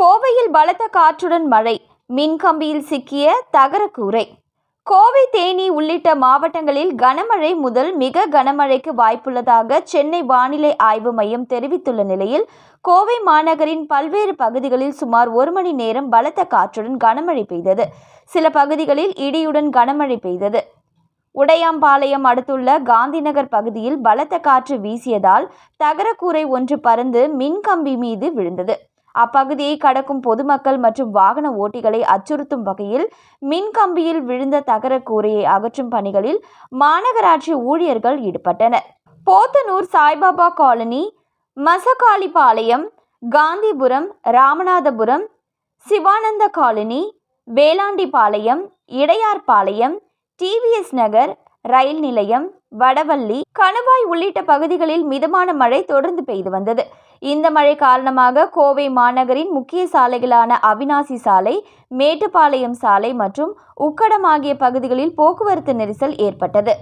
கோவையில் பலத்த காற்றுடன் மழை. மின்கம்பியில் சிக்கிய தகர கூரை. கோவை தேனி உள்ளிட்ட மாவட்டங்களில் கனமழை முதல் மிக கனமழைக்கு வாய்ப்புள்ளதாக சென்னை வானிலை ஆய்வு மையம் தெரிவித்துள்ள நிலையில் கோவை மாநகரின் பல்வேறு பகுதிகளில் சுமார் ஒரு மணி நேரம் பலத்த காற்றுடன் கனமழை பெய்தது. சில பகுதிகளில் இடியுடன் கனமழை பெய்தது. உடையாம்பாளையம் அடுத்துள்ள காந்திநகர் பகுதியில் பலத்த காற்று வீசியதால் தகரக்கூரை ஒன்று பறந்து மின்கம்பி மீது விழுந்தது. அப்பகுதியை கடக்கும் பொதுமக்கள் மற்றும் வாகன ஓட்டிகளை அச்சுறுத்தும் வகையில் மின்கம்பியில் விழுந்த தகர கூரையை அகற்றும் பணிகளில் மாநகராட்சி ஊழியர்கள் ஈடுபட்டனர். Podanur Saibaba colony Masakalipalayam Gandhipuram Ramanathapuram Sivananda colony Velandipalayam Idayarpalayam TVS Nagar rail நிலையம் வடவள்ளி கணவாய் உள்ளிட்ட பகுதிகளில் மிதமான மழை தொடர்ந்து பெய்து வந்தது. இந்த மழை காரணமாக கோவை மாநகரின் முக்கிய சாலைகளான அவினாசி சாலை மேட்டுப்பாளையம் சாலை மற்றும் உக்கடம் ஆகிய பகுதிகளில் போக்குவரத்து நெரிசல் ஏற்பட்டது.